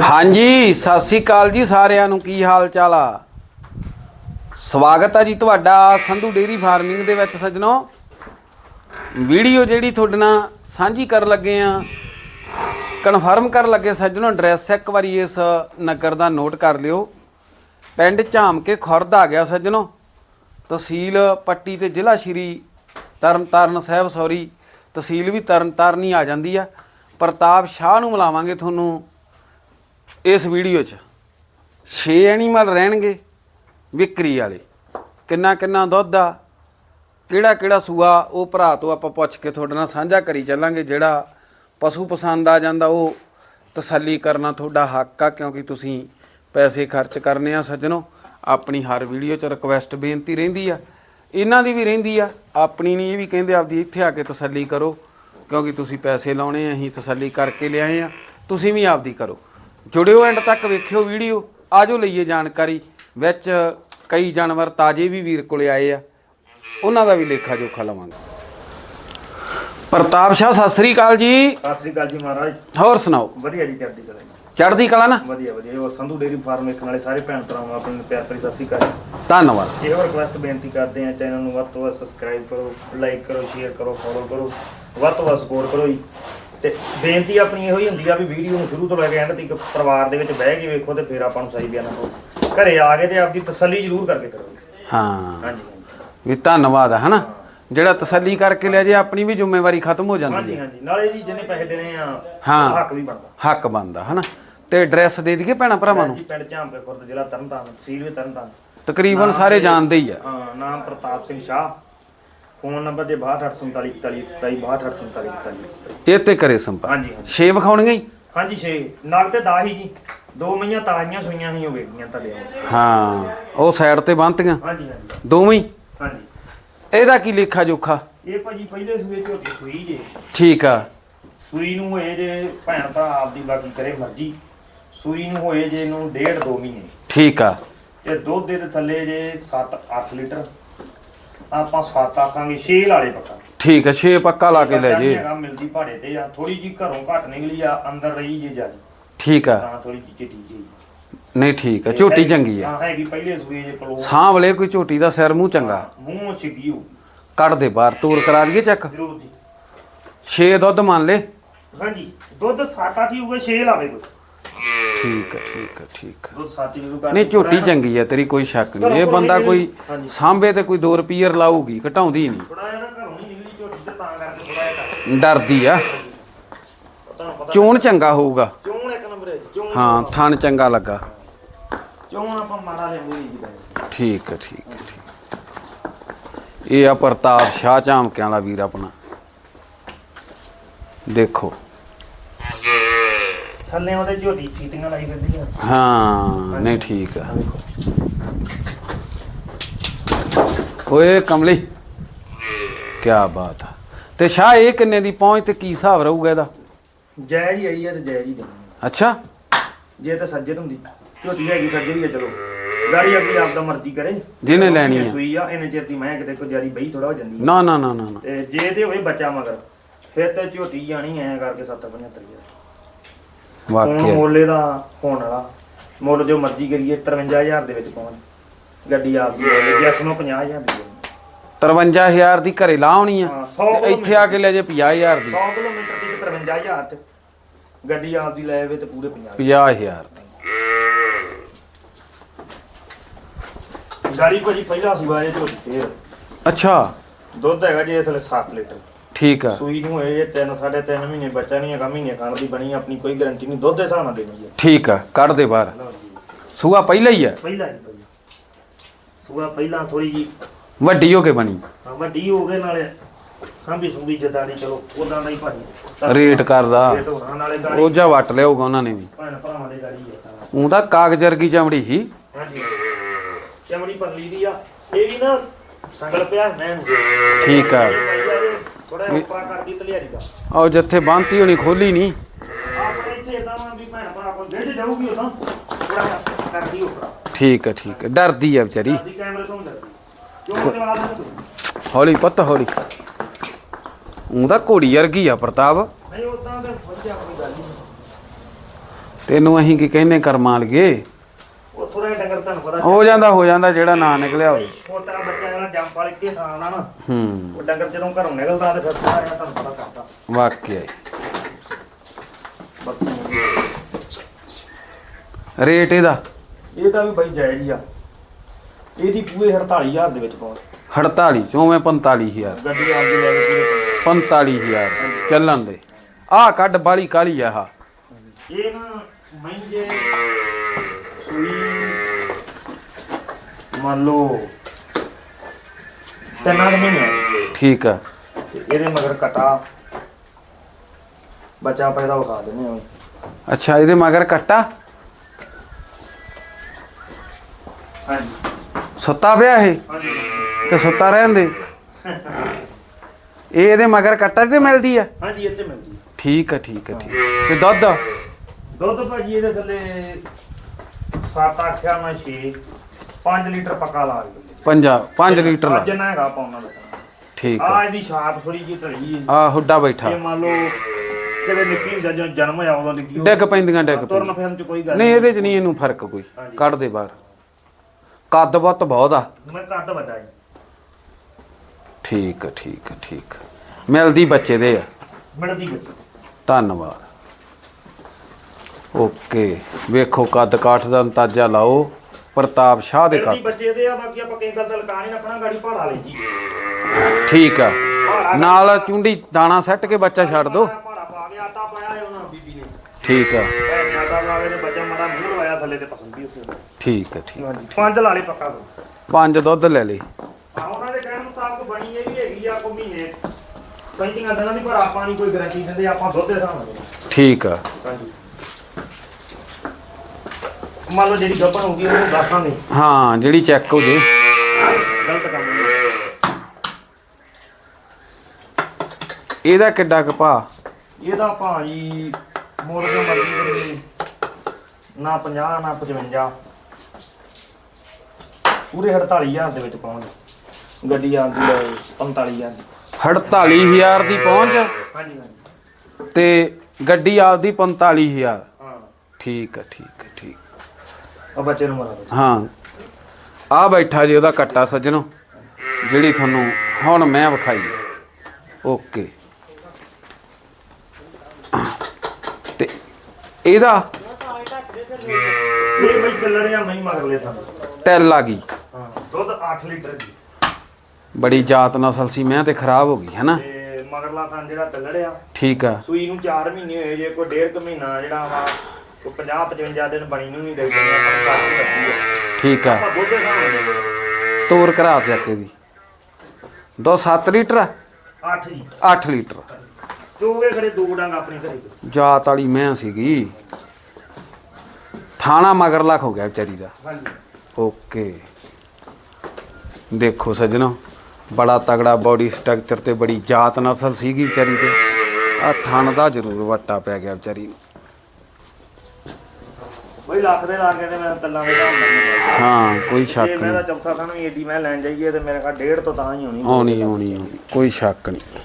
ਹਾਂਜੀ, ਸਤਿ ਸ੍ਰੀ ਅਕਾਲ ਜੀ ਸਾਰਿਆਂ ਨੂੰ। ਕੀ ਹਾਲ ਚਾਲ ਆ? ਸਵਾਗਤ ਆ ਜੀ ਤੁਹਾਡਾ ਸੰਧੂ ਡੇਰੀ ਫਾਰਮਿੰਗ ਦੇ ਵਿੱਚ ਸੱਜਣੋ। ਵੀਡੀਓ ਜਿਹੜੀ ਤੁਹਾਡੇ ਨਾਲ ਸਾਂਝੀ ਕਰਨ ਲੱਗੇ ਆ, ਕਨਫਰਮ ਕਰਨ ਲੱਗੇ ਸੱਜਣੋ, ਐਡਰੈਸ ਇੱਕ ਵਾਰੀ ਇਸ ਨਗਰ ਦਾ ਨੋਟ ਕਰ ਲਿਓ। ਪਿੰਡ ਝਾਮ ਕੇ ਖੁਰਦ ਆ ਗਿਆ ਸੱਜਣੋ। ਤਹਿਸੀਲ ਪੱਟੀ ਤੇ ਜ਼ਿਲ੍ਹਾ ਸ਼੍ਰੀ ਤਰਨਤਾਰਨ ਸਾਹਿਬ ਸੌਰੀ ਤਹਿਸੀਲ ਵੀ ਤਰਨਤਾਰਨ ਹੀ ਆ ਜਾਂਦੀ ਆ। ਪ੍ਰਤਾਪ ਸ਼ਾਹ ਨੂੰ ਮਿਲਾਵਾਂਗੇ ਤੁਹਾਨੂੰ। ਇਸ ਵੀਡੀਓ 'ਚ 6 ਐਨੀਮਲ ਰਹਿਣਗੇ ਵਿਕਰੀ ਵਾਲੇ। ਕਿੰਨਾ ਕਿੰਨਾ ਦੁੱਧ ਆ, ਕਿਹੜਾ ਕਿਹੜਾ ਸੂਆ, ਉਹ ਭਰਾ ਤੋਂ ਆਪਾਂ ਪੁੱਛ ਕੇ ਤੁਹਾਡੇ ਨਾਲ ਸਾਂਝਾ ਕਰੀ ਚੱਲਾਂਗੇ ਜਿਹੜਾ ਪਸ਼ੂ ਪਸੰਦ ਆ ਜਾਂਦਾ, ਉਹ ਤਸੱਲੀ ਕਰਨਾ ਤੁਹਾਡਾ ਹੱਕ ਆ, ਕਿਉਂਕਿ ਤੁਸੀਂ ਪੈਸੇ ਖਰਚ ਕਰਨੇ ਆ ਸੱਜਣੋ। ਆਪਣੀ ਹਰ ਵੀਡੀਓ 'ਚ ਰਿਕਵੈਸਟ ਬੇਨਤੀ ਰਹਿੰਦੀ ਆ। ਇਹਨਾਂ ਦੀ ਵੀ ਰਹਿੰਦੀ ਆ, ਆਪਣੀ ਨਹੀਂ, ਇਹ ਵੀ ਕਹਿੰਦੇ ਆਪਦੀ ਇੱਥੇ ਆ ਕੇ ਤਸੱਲੀ ਕਰੋ, ਕਿਉਂਕਿ ਤੁਸੀਂ ਪੈਸੇ ਲਾਉਣੇ ਆ, ਅਸੀਂ ਤਸੱਲੀ ਕਰਕੇ ਲਿਆਏ ਆ, ਤੁਸੀਂ ਵੀ ਆਪਦੀ ਕਰੋ। ਜੁੜਿਓ ਐਂਡ ਤੱਕ ਵੇਖਿਓ ਵੀਡੀਓ ਆਜੋ ਲਈਏ ਜਾਣਕਾਰੀ ਵਿੱਚ ਕਈ ਜਾਨਵਰ ਤਾਜ਼ੇ ਵੀ ਵੀਰ ਕੋਲੇ ਆਏ ਆ। ਉਹਨਾਂ ਦਾ ਵੀ ਲੇਖਾ ਜੋਖਾ ਲਵਾਂਗੇ। ਪ੍ਰਤਾਪ ਸ਼ਾਹ ਸਤਿ ਸ੍ਰੀ ਅਕਾਲ ਜੀ। ਸਤਿ ਸ੍ਰੀ ਅਕਾਲ ਜੀ ਮਹਾਰਾਜ। ਹੋਰ ਸੁਣਾਓ? ਵਧੀਆ ਜੀ ਚੜ੍ਹਦੀ ਕਲਾ ਜੀ। ਚੜ੍ਹਦੀ ਕਲਾ ਨਾ? ਵਧੀਆ ਵਧੀਆ। ਹੋਰ ਸੰਧੂ ਡੇਰੀ ਫਾਰਮ ਵੇਖਣ ਵਾਲੇ ਸਾਰੇ ਭੈਣ ਭਰਾਵਾਂ ਆਪਣੇ ਨੂੰ ਪਿਆਰ ਭਰੀ ਸਤਿ ਸ੍ਰੀ ਅਕਾਲ ਧੰਨਵਾਦ। ਇਹੋ ਰਿਕਵੈਸਟ ਬੇਨਤੀ ਕਰਦੇ ਆ ਚੈਨਲ ਨੂੰ ਵੱਧ ਤੋਂ ਵੱਧ ਸਬਸਕ੍ਰਾਈਬ ਕਰੋ ਲਾਈਕ ਕਰੋ ਸ਼ੇਅਰ ਕਰੋ ਫੋਲੋ ਕਰੋ। ਵੱਧ ਤੋਂ ਵੱਧ ਸਪੋਰਟ ਕਰੋ ਜੀ। ਤੇ ਬੇਨਤੀ ਆਪਣੀ ਇਹੋ ਹੀ ਹੁੰਦੀ ਆ ਵੀ ਵੀਡੀਓ ਨੂੰ ਸ਼ੁਰੂ ਤੋਂ ਲੈ ਕੇ ਐਂਡ ਤੱਕ ਪਰਿਵਾਰ ਦੇ ਵਿੱਚ ਬਹਿ ਕੇ ਵੇਖੋ ਤੇ ਫਿਰ ਆਪਾਂ ਨੂੰ ਸਹੀ ਬਿਆਨ ਕਰੋ ਘਰੇ ਆ ਕੇ ਤੇ ਆਪਦੀ ਤਸੱਲੀ ਜ਼ਰੂਰ ਕਰਕੇ ਕਰੋ। ਹਾਂ। ਹਾਂਜੀ। ਵੀ ਧੰਨਵਾਦ ਆ ਹਨਾ? ਜਿਹੜਾ ਤਸੱਲੀ ਕਰਕੇ ਲੈ ਜੇ ਆਪਣੀ ਵੀ ਜ਼ਿੰਮੇਵਾਰੀ ਖਤਮ ਹੋ ਜਾਂਦੀ ਹਾਂਜੀ ਹੈ। ਹਾਂਜੀ। ਨਾਲੇ ਜੀ ਜਿਹਨੇ ਪੈਸੇ ਦੇਣੇ ਆ ਹਾਂ। ਹੱਕ ਵੀ ਬਣਦਾ। ਹੱਕ ਬਣਦਾ ਹਨਾ? ਤੇ ਐਡਰੈਸ ਦੇ ਦਈਏ ਭੈਣਾ ਭਰਾਵਾਂ ਨੂੰ? ਜੀ ਪਿੰਡ ਝਾਂਪੇ ਖੁਰਦ ਜ਼ਿਲ੍ਹਾ ਤਰਨਤਾਰਨ ਤਹਿਸੀਲ ਵੀ ਤਰਨਤਾਰਨ। ਤਕਰੀਬਨ ਸਾਰੇ ਜਾਣਦੇ ਹੀ ਆ। ਹਾਂ ਨਾਮ ਪ੍ਰਤਾਪ ਸਿੰਘ ਸ਼ਾਹ। ਫੋਨ ਨੰਬਰ ਜੇ 62484727 ਇਹ ਤੇ ਕਰੇ ਸੰਪਰਕ। ਹਾਂਜੀ ਹਾਂਜੀ। ਛੇ ਵਿਖਾਉਣਗੇ ਹੀ ਹਾਂਜੀ ਛੇ। ਨਗ ਤੇ 10 ਹੀ ਜੀ। ਦੋ ਮਈਆਂ ਤਾਜ਼ੀਆਂ ਸੂਈਆਂ ਹੀ ਹੋ ਗਈਆਂ ਤੁਹਾਡੇ ਕੋਲ। ਹਾਂ ਉਹ ਸਾਈਡ ਤੇ ਬੰਨਤੀਆਂ। ਹਾਂਜੀ ਹਾਂਜੀ। ਦੋਵੇਂ ਹੀ? ਹਾਂਜੀ। ਇਹਦਾ ਕੀ ਲੇਖਾ ਜੋਖਾ? ਇਹ ਭਾਜੀ ਪਹਿਲੇ ਸੂਏ ਝੋਟੀ ਸੂਈ ਜੇ। ਠੀਕ ਆ। ਸੂਈ ਨੂੰ ਹੋਏ ਜੇ ਭੈਣ ਭਰਾ ਆਪਦੀ ਬਾਕੀ ਕਰੇ ਮਰਜ਼ੀ। ਸੂਈ ਨੂੰ ਹੋਏ ਜੇ ਇਹਨੂੰ ਡੇਢ ਦੋ ਮਹੀਨੇ। ਠੀਕ ਆ। ਤੇ ਦੁੱਧ ਦੇ ਥੱਲੇ ਜੇ 7-8 ਲੀਟਰ। ਆਪਾਂ 7 ਆਖਾਂਗੇ 6 ਲਾਲੇ ਪੱਕਾ। ਠੀਕ ਆ ਛੇ ਪੱਕਾ ਲਾ ਕੇ ਲੈ ਜੇ। ਹੈਗਾ ਮਿਲਦੀ ਭਾੜੇ ਤੇ ਆ ਥੋੜੀ ਜੀ ਘਰੋਂ ਘੱਟ ਨਿਕਲੀ ਆ ਅੰਦਰ ਰਹੀ ਜੇ ਜਿਆਦੀ ਠੀਕ ਆ ਤਾਂ ਥੋੜੀ ਜੀ ਚਿੱਟੀ ਜੀ। ਨਹੀਂ ਠੀਕ ਆ ਝੋਟੀ ਚੰਗੀ ਆ ਹਾਂ ਹੈਗੀ ਪਹਿਲੇ ਸੂਏ ਜੇ ਪਲੋ ਸਾਂਵਲੇ ਕੋਈ ਝੋਟੀ ਦਾ ਸਿਰ ਮੂੰਹ ਚੰਗਾ। ਮੂੰਹ ਛਿੱਗੀ ਹੋ ਕੱਢ ਦੇ ਬਾਹਰ ਤੂਰ ਕਰਾ ਦਈਏ ਚੱਕ। ਜਰੂਰ ਜੀ। ਛੇ ਦੁੱਧ ਮੰਨ ਲੈ। ਹਾਂਜੀ ਦੁੱਧ 7-8 ਹੀ ਹੋਊਗਾ 6 ਲਾਵੇ ਕੋਈ। ਠੀਕ ਆ ਠੀਕ ਆ ਠੀਕ ਆ ਦੁੱਧ 7 ਹੀ ਹੋਊਗਾ ਨਹੀਂ ਝੋਟੀ ਚੰਗੀ ਆ ਤੇਰੀ ਕੋਈ ਸ਼ੱਕ ਨਹੀਂ। ਇਹ ਬੰਦਾ ਕੋਈ। ਸਾਂਭੇ ਤੇ ਕੋਈ 2 ਰੁਪਈਏ ਲਾਊਗੀ ਘਟਾਉਂਦੀ ਨਹੀਂ। ਥੋੜਾ ਜਿਹਾ ਨਾ ਘਰੋਂ ਨਹੀਂ ਨਿਕਲੀ ਝੋਟੀ ਤੇ ਤਾਂ ਕਰਕੇ ਥੋੜਾ ਜਿਹਾ ਘੱਟ। ਡਰਦੀ ਆ। ਤੁਹਾਨੂੰ ਪਤਾ ਚੋਣ ਚੰਗਾ ਹੋਊਗਾ। ਚੋਣ ਇੱਕ ਨੰਬਰ ਹੈ ਚੋਣ ਹਾਂ ਥਣ ਚੰਗਾ ਲੱਗਾ। ਚੋਣ ਆਪਾਂ ਮਾੜਾ ਜਿਹਾ ਮੂਹੀ ਜੀ। ਦਾ ਠੀਕ ਹੈ ਠੀਕ ਹੈ ਠੀਕ ਇਹ ਆ ਪ੍ਰਤਾਪ ਸ਼ਾਹ ਝਾਮਕਿਆਂ ਦਾ ਵੀਰ ਆਪਣਾ। ਦੇਖੋ। ਥੱਲੇ ਉਹਦੇ ਝੋਟੀ ਚੀਟੀਆਂ ਲਾਈ ਫਿਰਦੀ ਆ। ਹਾਂ ਨਹੀਂ ਠੀਕ ਆ। ਓਏ ਕਮਲੀ ਕੀ ਬਾਤ ਆ। ਤੇ ਸ਼ਾਹ ਇਹ ਕਿੰਨੇ ਦੀ ਪਹੁੰਚ ਤੇ ਕੀ ਹਿਸਾਬ ਰਹੂਗਾ ਇਹਦਾ? ਜਾਇਜ਼ ਹੀ ਆਈ ਆ ਤੇ ਜਾਇਜ਼ ਹੀ ਦੇਣੀ ਅੱਛਾ। ਜੇ ਤਾਂ ਸੱਜਣ ਹੁੰਦੀ ਝੋਟੀ ਹੈਗੀ ਸੱਜਣ ਹੀ ਆ ਚਲੋ। ਗਾੜੀ ਅੱਗੇ ਆਪਦਾ ਮਰਜ਼ੀ ਕਰੇ। ਜਿਹਨੇ ਲੈਣੀ ਆ। ਸੂਈ ਆ ਇਹਨੇ ਚਿਰ ਦੀ ਮੈਂ ਕਿਤੇ ਕੋਈ ਜਿਆਦੀ ਬਈ ਥੋੜਾ ਹੋ ਜਾਂਦੀ ਆ। ਨਾ ਨਾ ਨਾ ਨਾ ਨਾ। ਤੇ ਜੇ ਤੇ ਹੋਏ ਬੱਚਾ ਮਗਰ ਫਿਰ ਤੇ ਝੋਟੀ ਜਾਣੀ ਐ ਕਰਕੇ 70 75 ਹੁਣ ਵਾਕਿਆ ਮੋਲੇ ਦਾ ਹੋਣ ਵਾਲਾ। ਮੁੱਲ ਜੋ ਮਰਜ਼ੀ ਕਰੀਏ 53000 ਦੇ ਵਿੱਚ ਪਹੁੰਚ ਗੱਡੀ ਆਪ ਦੀ ਹੈ ਜਿਸ ਨੂੰ 50000 ਦੀ ਹੈ 53000 ਦੀ ਘਰੇ ਲਾਉਣੀ ਆ? ਹਾਂ 100 ਤੇ ਇੱਥੇ ਆ ਕੇ ਲੈ ਜੇ 50000 ਦੀ। 100 ਕਿਲੋਮੀਟਰ ਦੀ 53000 ਚ। ਗੱਡੀ ਆਪ ਦੀ ਲੈ ਆਵੇ ਤੇ ਪੂਰੇ 50 50000 ਦੀ। ਗਾੜੀ ਭਾਜੀ ਪਹਿਲਾ ਸੂਆ ਇਹ ਝੋਟੀ ਫੇਰ। ਅੱਛਾ। ਦੁੱਧ ਹੈਗਾ ਜੀ ਥਲੇ 7 ਲੀਟਰ। ਠੀਕ ਆ। ਸੂਈ ਨੂੰ ਇਹ 3 3.5 ਮਹੀਨੇ ਬੱਚਾ ਨਹੀਂ ਹੈਗਾ ਮਹੀਨੇ ਖਾਣ ਦੀ ਬਣੀ ਆਪਣੀ ਕੋਈ ਗਾਰੰਟੀ ਨਹੀਂ ਦੁੱਧ ਦੇ ਹਿਸਾਬ ਨਾਲ ਦੇਣੀ ਹੈ ਠੀਕ ਆ ਕੱਢ ਦੇ ਬਾਹਰ। ਲਓ ਜੀ। ਸੂਆ ਪਹਿਲਾਂ ਹੀ ਆ? ਪਹਿਲਾ ਜੀ ਪਹਿਲਾ ਸੂਆ ਪਹਿਲਾਂ ਥੋੜੀ ਜੀ ਵੱਡੀ ਹੋ ਕੇ ਬਣੀ। ਹਾਂ, ਵੱਡੀ ਹੋ ਗਏ ਨਾਲੇ ਸਾਂਭੀ ਸੁੰਭੀ ਜਦਾੜੀ ਚਲੋ ਉਦਾਂ ਦਾ ਹੀ ਭਾਜੀ ਰੇਟ ਕਰਦਾ। ਰੇਟ ਹੋਣਾ ਨਾਲੇ ਗਾੜੀ ਉਹ ਜਾ ਵੱਟ ਲਿਆਊਗਾ ਉਹਨਾਂ ਨੇ ਵੀ। ਭੈਣ ਭਰਾਵਾਂ ਦੇ ਗਾੜੀ ਹੈ ਸਾਰਾ। ਉਹ ਤਾਂ ਕਾਗਜ਼ ਵਰਗੀ ਚਮੜੀ ਸੀ। ਹਾਂਜੀ। ਚਮੜੀ ਪਰਲੀ ਦੀ ਆ। ਇਹ ਵੀ ਨਾ ਸੰਗਲ ਪਿਆ ਮੈਂ ਠੀਕ ਆ। ਥੋੜਾ ਉੱਪਰ ਕਰਦੀ ਤਲਿਆਰੀ ਦਾ ਉਹ ਜਿੱਥੇ ਬੰਨਤੀ ਹੋਣੀ ਖੋਲੀ ਨਹੀਂ ਆਪਣੇ ਇੱਥੇ ਇਦਾਂ ਵਾ ਵੀ ਭੈਣ ਭਰਾ ਕੋਲ ਡੇਢ ਜਾਊਗੀ ਉਦਾਂ। ਥੋੜਾ ਜਿਹਾ ਕਰਦੀ ਉੱਪਰ। ਠੀਕ ਆ ਠੀਕ ਆ। ਡਰਦੀ ਆ ਵਿਚਾਰੀ। ਕਰਦੀ ਕੈਮਰੇ ਤੋਂ ਡਰਦੀ। ਕਿਉਂ ਚਲਾ ਦਿੰਦੇ ਹੌਲੀ ਪੁੱਤ ਹੌਲੀ। ਉਹ ਤਾਂ ਘੋੜੀ ਵਰਗੀ ਆ ਪ੍ਰਤਾਪ। ਨਹੀਂ ਉਦਾਂ ਤੇ ਵਧੀਆ ਕੋਈ ਗੱਲ ਨਹੀਂ ਤੈਨੂੰ ਅਸੀਂ ਕੀ ਕਹਿੰਨੇ ਕਰਮਾਂ ਲਗੇ ਉਹ ਥੋੜਾ ਜਿਹਾ ਡੰਗਰ ਤੁਹਾਨੂੰ ਪਤਾ ਹੋ ਜਾਂਦਾ ਹੋ ਜਾਂਦਾ ਜਿਹੜਾ ਨਾ ਨਿਕਲਿਆ ਹੋਵੇ। ਛੋਟਾ ਬੱਚਾ ਜੰਪ ਵਾਲੇ ਕੇ ਥਾਂ ਦਾ ਨਾ। ਹੂੰ। ਉਹ ਡੰਗਰ ਜਦੋਂ ਘਰੋਂ ਨਿਕਲਦਾ ਤੇ ਫਿਰ ਥੋੜਾ ਜਿਹਾ ਤੁਹਾਨੂੰ ਪਤਾ ਕਰਦਾ। ਵਾਕਿਆ ਹੀ। ਬਾਕੀ ਰੇਟ ਇਹਦਾ? ਇਹ ਤਾਂ ਵੀ ਬਾਈ ਜਾਇਜ਼ ਹੀ ਆ। ਇਹਦੀ ਪੂਰੇ 48000 ਦੇ ਵਿੱਚ ਪਹੁੰਚ। 48 ਚੋਵੇਂ 45000 ਗੱਡੀ ਆਪਦੀ ਲੈ ਕੇ ਪੂਰੇ 45000 ਚੱਲਣ ਦੇ। ਆਹ ਕੱਢ ਬਾਲੀ ਕਾਲੀ ਆ ਆਹ। ਇਹ ਨਾ ਮਹਿੰਗੇ ਮੰਨ ਲਓ ਤਿੰਨਾਂ ਦੇ। ਮਹੀਨੇ ਠੀਕ ਆ। ਤੇ ਇਹਦੇ ਮਗਰ ਕਟਾ। ਬੱਚਾ ਪੈਦਾ ਵਿਖਾ ਦਿੰਦੇ ਆ ਅੱਛਾ ਇਹਦੇ ਮਗਰ ਕੱਟਾ? ਹਾਂਜੀ। ਸੁੱਤਾ ਪਿਆ ਇਹ? ਤੇ ਸੁੱਤਾ ਰਹਿਣ ਦੇ। ਇਹ ਇਹਦੇ ਮਗਰ ਕੱਟਾ ਤੇ ਮਿਲਦੀ ਆ? ਹਾਂਜੀ ਇੱਥੇ ਮਿਲਦੀ। ਠੀਕ ਆ ਠੀਕ ਆ ਠੀਕ ਆ। ਤੇ ਦੁੱਧ? ਦੁੱਧ ਭਾਜੀ ਇਹਦੇ ਥੱਲੇ 7 8 ਨਾ 6 5 ਲੀਟਰ ਪੱਕਾ ਲਾ ਦਿੰਦੇ 5 5 ਲੀਟਰ ਲਾ। ਜਿੰਨਾ ਹੈਗਾ ਪਾਉਣਾ ਬੱਚਾ ਠੀਕ ਆ ਆ। ਇਹਦੀ ਛਾਪ ਥੋੜੀ ਜਿਹੀ ਢਲੀ ਹੈ। ਆ ਹੁੱਡਾ ਬੈਠਾ। ਇਹ ਮੰਨ ਲਓ ਕਿਤੇ ਨਿੱਕੀ ਹੁੰਦਾ ਜਦੋਂ ਜਨਮ ਹੋਇਆ ਉਦੋਂ ਨਿੱਕੀ ਡਿੱਗ ਪੈਂਦੀਆਂ ਡਿੱਗ ਤੁਰਨ ਪੈਂਦੀਆਂ। ਫਿਰਨ ਚ ਕੋਈ ਗੱਲ ਨਹੀਂ ਇਹਦੇ ਚ ਨਹੀਂ ਇਹਨੂੰ ਫ਼ਰਕ ਕੋਈ। ਕੱਢ ਦੇ ਬਾਹਰ। ਕੱਦ ਬਹੁਤ ਬਹੁਤ ਆ। ਮੈਂ ਕੱਦ ਵੱਡਾ ਜੀ। ਠੀਕ ਆ ਠੀਕ ਆ ਠੀਕ ਆ। ਮਿਲਦੀ ਬੱਚੇ ਦੇ ਆ। ਮਿਲਦੀ ਬੱਚੀ ਧੰਨਵਾਦ। ਓਕੇ। ਵੇਖੋ ਕੱਦ ਕਾਠ ਦਾ ਅੰਦਾਜ਼ਾ ਲਾਓ। ਪ੍ਰਤਾਪ ਸ਼ਾਹ ਦੇ ਮਿਲਦੀ ਕੱਦ ਬੱਚੇ ਦੇ ਆ ਬਾਕੀ ਆਪਾਂ ਕਿਸੇ ਗੱਲ ਦਾ ਲਕਾ ਨਹੀਂ ਆਪਣਾ ਗਾੜੀ ਪਹਾੜਾ ਲਈ ਜੀ। ਠੀਕ ਆ। ਨਾਲ ਚੁੰਡੀ ਦਾਣਾ ਸੱਟ ਕੇ ਬੱਚਾ ਛੱਡ ਦੋ। ਪਹਾੜਾ ਪਾ ਕੇ ਆਟਾ ਪਾਇਆ ਹੈ ਉਹਨਾਂ ਬੀਬੀ ਨੇ। ਠੀਕ ਆ। ਭੈਣ ਨੇ ਆਟਾ ਪਾ ਕੇ ਤੇ ਬੱਚਾ ਮਾੜਾ ਮੂੰਹ ਲਵਾਇਆ ਥੱਲੇ ਤੇ ਪਸੰਦ ਵੀ ਉਸੇ ਨੂੰ। ਠੀਕ ਆ ਠੀਕ ਹਾਂਜੀ ਪੰਜ ਲਾ ਲਈ ਪੱਕਾ ਦੋ। ਪੰਜ ਦੁੱਧ ਲੈ ਲਈ। ਆ ਉਹਨਾਂ ਦੇ ਕਹਿਣ ਮੁਤਾਬਕ ਬਣੀ ਇਹ ਵੀ ਹੈਗੀ ਆ ਕੋ ਮਹੀਨੇ। ਪੈਂਤੀਆਂ ਦਿਨਾਂ ਦੀ ਪਰ ਆਪਾਂ ਨਹੀਂ ਕੋਈ ਗਾਰੰਟੀ ਦਿੰਦੇ ਆਪਾਂ ਦੁੱਧ ਦੇ ਹਿਸਾਬ ਨਾਲ। ਠੀਕ ਆ। ਹਾਂਜੀ। ਮੰਨ ਲਓ ਜਿਹੜੀ ਗੱਪਣ ਹੋ ਗਈ ਉਹਨੂੰ ਦੱਸਾਂਗੇ ਹਾਂ ਜਿਹੜੀ ਚੈੱਕ ਹੋ ਜੇ। ਗਲਤ ਕੰਮ ਨਹੀਂ ਇਹਦਾ ਕਿੱਡਾ ਕੁ ਭਾ ਇਹਦਾ ਭਾਜੀ ਮੋੜ ਦੇ ਮਰਜ਼ੀ ਕਰੀ ਨਾ 50 ਨਾ 55 ਪੂਰੇ 48000 ਦੇ ਵਿੱਚ ਪਹੁੰਚ। ਗੱਡੀ ਆਂਦੀ ਲੈ 45000 ਦੀ। 48000 ਦੀ ਪਹੁੰਚ? ਹਾਂਜੀ ਹਾਂਜੀ। ਤੇ ਗੱਡੀ ਆਪਦੀ 45000 ਹਾਂ। ਠੀਕ ਆ ਠੀਕ ਆ ਠੀਕ ਆ ਬੱਚੇ ਨੂੰ ਮਰਾ ਦੋ ਹਾਂ। ਆ ਬੈਠਾ ਜੀ ਉਹਦਾ ਕੱਟਾ ਸੱਜਣੋ। ਜਿਹੜੀ ਤੁਹਾਨੂੰ ਹੁਣ ਮੈਂ ਵਿਖਾਈ। ਓਕੇ। ਤੇ ਇਹਦਾ ਇਹ ਬਈ ਚੱਲਣਿਆ ਨਹੀਂ ਮਗਰ ਲੈ ਸਾਨੂੰ ਟੈਲ ਆ ਗਈ। ਹਾਂ ਦੁੱਧ 8 ਲੀਟਰ ਦੀ। ਬੜੀ ਜਾਤ ਨਸਲ ਸੀ ਮੈਂ ਤੇ ਖਰਾਬ ਹੋ ਗਈ ਹੈ ਨਾ ਤੇ ਮਗਰਲਾ ਥਾਂ ਜਿਹੜਾ ਟੱਲੜਿਆ ਠੀਕ ਆ। ਸੂਈ ਨੂੰ 4 ਮਹੀਨੇ ਹੋਏ ਜੇ ਕੋਈ ਡੇਢ ਕੁ ਮਹੀਨਾ ਜਿਹੜਾ ਵਾ ਕੋਈ 50 55 ਦਿਨ ਬਣੀ ਨੂੰ ਨਹੀਂ ਦੇ ਦਿੰਦੇ ਆਪਾਂ ਨੂੰ ਸਾਥ ਰੱਖੀ ਆ। ਠੀਕ ਆ। ਆਪਾਂ ਤੋਰ ਕਰਾ ਚੱਕੇ ਦੀ। ਦੋ 7 ਲੀਟਰ? 8 ਜੀ। 8 ਲੀਟਰ। ਚੋਗੇ ਖੜੇ ਦੋ ਡੰਗ ਆਪਣੇ ਘਰੇ। ਜਾਤ ਵਾਲੀ ਮੈਂ ਸੀਗੀ। ਥਾਣਾ ਮਗਰਲਾ ਹੋ ਗਿਆ ਵਿਚਾਰੀ ਦਾ। ਹਾਂਜੀ। ਓਕੇ। ਦੇਖੋ ਸੱਜਣੋ ਬੜਾ ਤਗੜਾ ਬਾਡੀ ਸਟਰਕਚਰ ਤੇ ਬੜੀ ਜਾਤ ਨਸਲ ਸੀਗੀ ਵਿਚਾਰੀ ਤੇ। ਆ ਥਣ ਦਾ ਜ਼ਰੂਰ ਵੱਟਾ ਪੈ ਗਿਆ ਵਿਚਾਰੀ ਨੂੰ। ਬਈ ਲੱਖ ਦੇ ਲਾ ਕੇ ਤੇ ਮੈਂ ਤੱਲਾਂ ਦੇ ਨਾਲ ਹਾਂ ਕੋਈ ਜੇ ਸ਼ੱਕ ਮੈਂ ਨਹੀਂ। ਚੌਥਾ ਖਾਣ ਵੀ ਏਡੀ ਮੈਂ ਲੈਣ ਜਾਈਏ ਤੇ ਮੇਰੇ ਕੋਲ ਡੇਢ ਤੋਂ ਤਾਂ ਹੀ ਹੋਣੀ। ਆਉਣੀ ਆਉਣੀ ਆਉਣੀ। ਕੋਈ ਸ਼ੱਕ ਨਹੀਂ।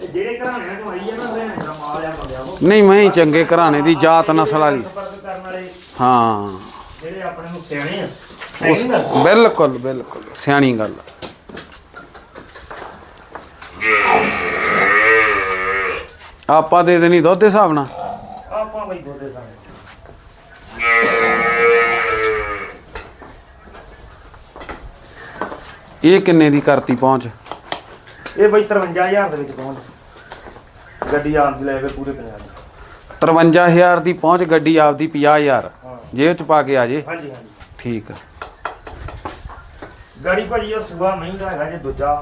ਤੇ ਜਿਹੜੇ ਘਰਾਣਿਆਂ ਤੋਂ ਆਈ ਆ ਨਾ ਰਹਿਣ ਦਾ ਮਾਲ ਆ ਬੰਦਿਆਂ ਉਹ ਨਹੀਂ ਮੈਂ ਹੀ ਚੰਗੇ ਘਰਾਣੇ ਦੀ ਜਾਤ ਨਸਲ ਵਾਲੀ। ਸੰਪਰਕ ਕਰਨ ਵਾਲੇ ਹਾਂ। ਜਿਹੜੇ ਆਪਣੇ ਨੂੰ ਸਿਆਣੇ ਆ। ਹੈ ਨੀ ਗੱਲ? ਬਿਲਕੁਲ ਬਿਲਕੁਲ। ਸਿਆਣੀ ਗੱਲ। ਆਪਾਂ ਦੇ ਦੇਣੀ ਦੁੱਧ ਦੇ ਹਿਸਾਬ ਨਾਲ? ਆਪਾਂ ਬਈ ਦੋਦੇ ਸਾਂ ਇਹ ਕਿੰਨੇ ਦੀ ਕਰਤੀ ਪਹੁੰਚ? ਇਹ ਬਈ 53000 ਦੇ ਵਿੱਚ ਪਹੁੰਚ। ਗੱਡੀ ਆਪ ਦੀ ਲੈ ਕੇ ਪੂਰੇ ਪੰਜਾਬ ਦੀ। 53000 ਦੀ ਪਹੁੰਚ ਗੱਡੀ ਆਪਦੀ 50000 ਹਾਂ। ਜੇਬ ਚ ਪਾ ਕੇ ਆ ਜੇ। ਹਾਂਜੀ ਹਾਂਜੀ। ਠੀਕ ਆ। ਗਾੜੀ ਭਾਜੀ ਉਹ ਸੁਆ ਮਹਿੰਗਾ ਹੈਗਾ ਜੇ ਦੂਜਾ।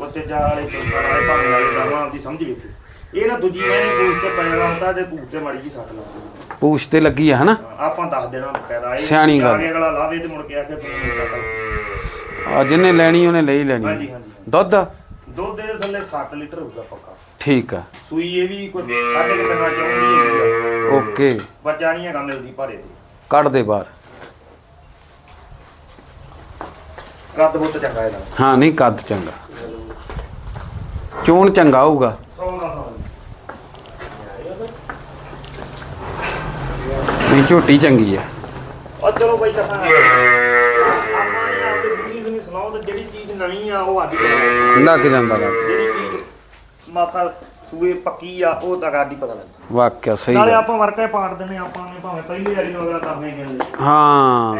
ਉੱਤੇ ਜਾ ਵਾਲੇ ਚੰਗਾ ਵਾਲੇ ਭਾਵੇਂ ਵਾਲੇ ਦਾਣਾ ਆਪਦੀ ਸਮਝ ਵੇਖੀ ਇਹ ਨਾ ਦੂਜੀ ਨਹੀਂ ਪੂਛ ਤੇ ਪੈਣਾ ਹੁੰਦਾ ਤੇ ਭੂਤ ਤੇ ਮਾੜੀ ਜੀ ਸੱਟ ਲੱਗਦੀ ਪੂਛ ਤੇ ਲੱਗੀ ਆ ਹਨਾ? ਆਪਾਂ ਦੱਸ ਦੇਣਾ ਬਕਾਇਦਾ। ਇਹ ਸਿਆਣੀ ਗੱਲ। ਅੱਗੇ ਅਗਲਾ ਲਾਵੇ ਤੇ ਮੁੜ ਕੇ ਆ ਕੇ ਤੁਹਾਨੂੰ ਨਹੀਂ ਪਤਾ ਆ ਜਿਹਨੇ ਲੈਣੀ ਉਹਨੇ ਲਈ ਲੈਣੀ। ਹਾਂਜੀ ਹਾਂਜੀ। ਦੁੱਧ? ਦੁੱਧ ਦੇ ਥੱਲੇ 7 ਲੀਟਰ ਹੋਊਗਾ ਪੱਕਾ। ਠੀਕ ਆ। ਸੂਈ ਇਹ ਵੀ ਕੋਈ ਸਾਡੇ ਕਿਤੇ ਨਾ ਚਾਹੁੰਦੀ ਓਕੇ। ਬੱਚਾ ਨਹੀਂ ਹੈਗਾ ਮਿਲਦੀ ਭਾਰੇ ਦੀ ਕੱਢ ਦੇ ਬਾਹਰ। ਕੱਦ ਬਹੁਤ ਚੰਗਾ ਇਹਦਾ। ਹਾਂ ਨਹੀਂ ਕੱਦ ਚੰਗਾ। ਚੋਣ ਚੰਗਾ ਹੋਊਗਾ ਸੌ ਦਾ ਸੌ ਨਹੀਂ ਝੋਟੀ ਚੰਗੀ ਆ। ਔਰ ਚਲੋ ਬਾਈ ਕਥਾ ਆਪਾਂ ਨੇ ਆਪਦੇ ਬੁੱਢੀ ਨੂੰ ਸੁਣਾਓ ਤੇ ਜਿਹੜੀ ਚੀਜ਼ ਨਵੀਂ ਆ ਉਹ ਆਦੀ ਲੱਗ ਜਾਂਦਾ ਲੱਗ ਜਿਹੜੀ ਚੀਜ਼ ਮਾਸਾ ਸੂਏ ਪੱਕੀ ਆ ਉਹ ਤਾਂ ਆਦੀ ਪਤਾ ਲੱਗਦਾ। ਵਾਕਿਆ ਸਹੀ ਨਾਲੇ। ਆਪਾਂ ਵਰਕੇ ਪਾੜ ਹਾਂ, ਆਪਾਂ ਨੇ ਭਾਵੇਂ ਪਹਿਲੀ ਵਾਰੀ ਨੂੰ ਅਗਲਾ ਕਰਨੇ ਕਹਿੰਦੇ। ਹਾਂ।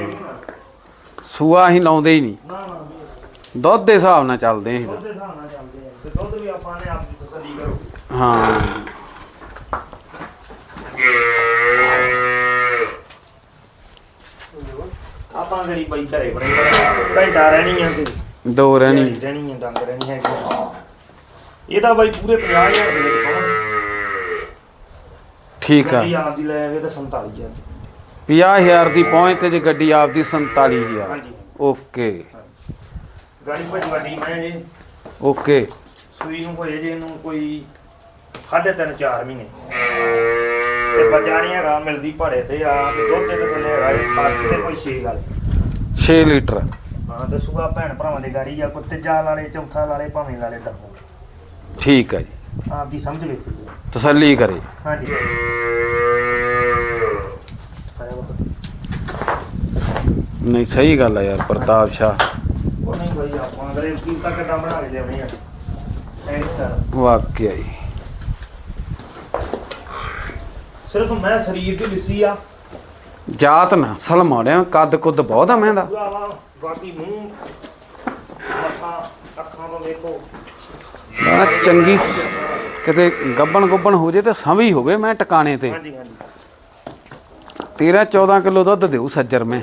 ਸੂਆ ਅਸੀਂ ਲਾਉਂਦੇ ਹੀ ਨਹੀਂ। ਨਾ ਨਾ ਵੀ ਦੁੱਧ ਦੇ ਹਿਸਾਬ ਨਾਲ ਚੱਲਦੇ ਅਸੀਂ ਦੁੱਧ ਦੇ ਹਿਸਾਬ ਨਾਲ ਚੱਲਦੇ ਆ। ਤੇ ਦੁੱਧ ਵੀ ਆਪਾਂ ਨੇ ਆਪ ਦੀ ਤਸੱਲੀ ਕਰੋ। ਹਾਂ। ਆਪਾਂ ਜਿਹੜੀ ਬਾਈ ਘਰੇ ਬਣੇ ਘੰਟਾ ਰਹਿਣੀ ਆ ਤੇ ਦੋ ਰਹਿਣੀ। ਰਹਿਣੀ ਆ ਡੰਗ ਰਹਿਣੀ ਹੈਗੀ ਇਹਦਾ ਬਾਈ ਪੂਰੇ 50000 ਦੇ ਵਿੱਚ ਪਾਉਣਾ। ਠੀਕ ਆ। ਗੱਡੀ ਆਪ ਦੀ ਲੈ ਆਵੇ ਤਾਂ 47000 50000 ਦੀ। ਪਹੁੰਚ ਤੇ ਜੇ ਗੱਡੀ ਆਪਦੀ 47000 ਹਾਂਜੀ। ਓਕੇ। ਗਾੜੀ ਭਾਜੀ ਵੱਡੀ ਮੈਂ ਜੀ। ਓਕੇ। ਸੂਈ ਨੂੰ ਹੋਏ ਜੇ ਇਹਨੂੰ ਕੋਈ ਸਾਢੇ ਤਿੰਨ ਚਾਰ ਮਹੀਨੇ। ਤੇ ਬਚਾਣੀ ਹੈਗਾ ਮਿਲਦੀ ਭਾੜੇ ਤੇ ਆ ਤੇ ਦੁੱਧ ਦੇ ਥੱਲੇ ਤੇ ਕੋਈ 6 ਗੱਲ 6 ਲੀਟਰ। ਹਾਂ ਤੇ ਸੁਗਾ ਭੈਣ ਭਰਾਵਾਂ ਦੇ ਗਾੜੀ ਆ ਕੋਈ ਤੀਜਾ ਵਾਲੇ ਚੌਥਾ ਵਾਲੇ ਭਾਵੇਂ ਵਾਲੇ ਦਮੋ ਠੀਕ ਹੈ ਜੀ। ਆਪ ਦੀ ਸਮਝ ਵੇਖੋ। ਤਸੱਲੀ ਕਰੇ। ਹਾਂਜੀ। ਨਹੀਂ ਸਹੀ ਗੱਲ ਆ ਯਾਰ ਪ੍ਰਤਾਪ ਸ਼ਾਹ। ਉਹ ਨਹੀਂ ਭਾਈ ਆਪਾਂ ਅਗਲੇ ਕੀ ਤੱਕ ਦਾ ਬਣਾ ਕੇ ਲਿਆਉਣੇ ਆ। ਵਾਕਿਆ ਹੀ ਸਿਰਫ ਮੈਂ ਸਰੀਰ ਦੀ ਲਿੱਸੀ ਆ ਜਾਤ ਨਾ ਸਲਮਾੜਿਆ ਕੱਦ ਕੁੱਦ ਬਹੁਤ ਆ ਮਹਿੰਦਾ ਪੂਰਾ ਵਾ ਬਾਕੀ ਮੂੰਹ ਮੱਥਾ ਅੱਖਾਂ ਤੋਂ ਵੇਖੋ। ਨਾ ਚੰਗੀ ਸ- ਕਿਤੇ ਗੱਬਣ ਗੁੱਬਣ ਹੋ ਜੇ ਤੇ ਸੰਭੀ ਹੋਵੇ ਮੈਂ ਟਿਕਾਣੇ ਤੇ। ਹਾਂਜੀ ਹਾਂਜੀ। 13 14 ਕਿਲੋ ਦੁੱਧ ਦੇਊ ਸੱਜਰ ਮੈਂ।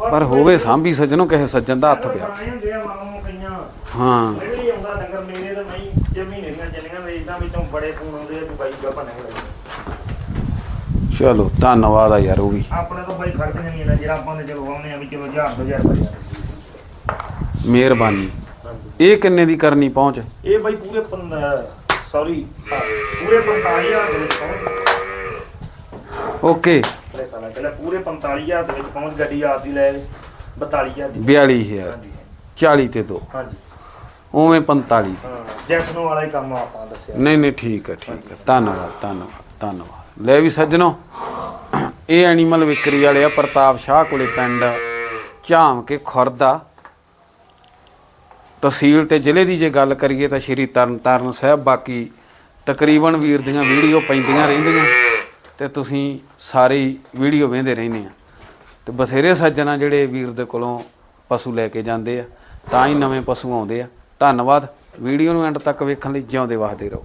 ਪਰ ਹੋਵੇ ਸਾਂਭੀ ਸੱਜਣੋ ਕਿਸੇ ਸੱਜਣ ਦਾ ਹੱਥ ਪਿਆ। ਬਣਾਏ ਹੁੰਦੇ ਆ ਮਾਮੂ ਕਈਆਂ। ਹਾਂ। ਮੇਰੇ ਵੀ ਆਉਂਦਾ ਡੰਗਰ ਮੇਰੇ ਤਾਂ ਨਹੀਂ ਜੇ ਮਹੀਨੇ ਦੀਆਂ ਜਿੰਨੀਆਂ ਵੇਚਦਾ ਵਿੱਚੋਂ ਬੜੇ ਫੋਨ ਆਉਂਦੇ ਆ ਵੀ ਬਾਈ ਗਾ ਭੰਨੇ ਚਲੋ ਧੰਨਵਾਦ ਆ ਯਾਰ ਉਹ ਵੀ। ਆਪਣੇ ਤੋਂ ਬਾਈ ਖੜਦੇ ਨਹੀਂ ਨਾ ਜਿਹੜਾ ਆਪਾਂ ਨੇ ਚਲੋ ਆਉਂਦੇ ਆ ਵੀ ਚਲੋ 1000 2000 ਰੁਪਏ। ਮਿਹਰਬਾਨੀ। ਇਹ ਕਿੰਨੇ ਦੀ ਕਰਨੀ ਪਹੁੰਚ? ਇਹ ਬਾਈ ਪੂਰੇ ਸੌਰੀ ਪੂਰੇ 45000 ਦੇ ਵਿੱਚ ਪਹੁੰਚ ਓਕੇ। ਤਾਂ ਪੂਰੇ 45000 ਦੇ ਵਿੱਚ ਪਹੁੰਚ ਗੱਡੀ ਆਪ ਦੀ ਲੈ 42000 ਦੀ। 42000 ਹਾਂਜੀ। 40 ਤੇ 2 ਹਾਂਜੀ। ਉਵੇਂ 45 ਹਾਂ ਜੈਸਨੋ ਵਾਲਾ ਹੀ ਕੰਮ ਆਪਾਂ ਦੱਸਿਆ। ਨਹੀਂ ਨਹੀਂ ਠੀਕ ਹੈ ਠੀਕ ਹੈ ਧੰਨਵਾਦ ਧੰਨਵਾਦ ਧੰਨਵਾਦ। ਲੈ ਵੀ ਸੱਜਣੋ, ਇਹ ਐਨੀਮਲ ਵਿਕਰੀ ਵਾਲੇ ਆ ਪ੍ਰਤਾਪ ਸ਼ਾਹ ਕੋਲੇ ਪਿੰਡ ਝਾਮ ਕੇ ਖੁਰਦਾ ਤਹਿਸੀਲ ਤੇ ਜ਼ਿਲ੍ਹੇ ਦੀ ਜੇ ਗੱਲ ਕਰੀਏ ਤਾਂ ਸ਼੍ਰੀ ਤਰਨਤਾਰਨ ਸਾਹਿਬ, ਬਾਕੀ ਤਕਰੀਬਨ ਵੀਰ ਦੀਆਂ ਵੀਡੀਓ ਪੈਂਦੀਆਂ ਰਹਿੰਦੀਆਂ। ਤੇ ਤੁਸੀਂ ਸਾਰੇ ਵੀਡੀਓ ਵੇਖਦੇ ਰਹਿੰਦੇ ਆ। ਤੇ ਬਥੇਰੇ ਸੱਜਣ ਆ ਜਿਹੜੇ ਵੀਰ ਦੇ ਕੋਲੋਂ ਪਸ਼ੂ ਲੈ ਕੇ ਜਾਂਦੇ ਆ, ਤਾਂ ਹੀ ਨਵੇਂ ਪਸ਼ੂ ਆਉਂਦੇ ਆ। ਧੰਨਵਾਦ। ਵੀਡੀਓ ਨੂੰ ਐਂਡ ਤੱਕ ਵੇਖਣ ਲਈ ਜਿਉਂਦੇ ਵਸਦੇ ਰਹੋ।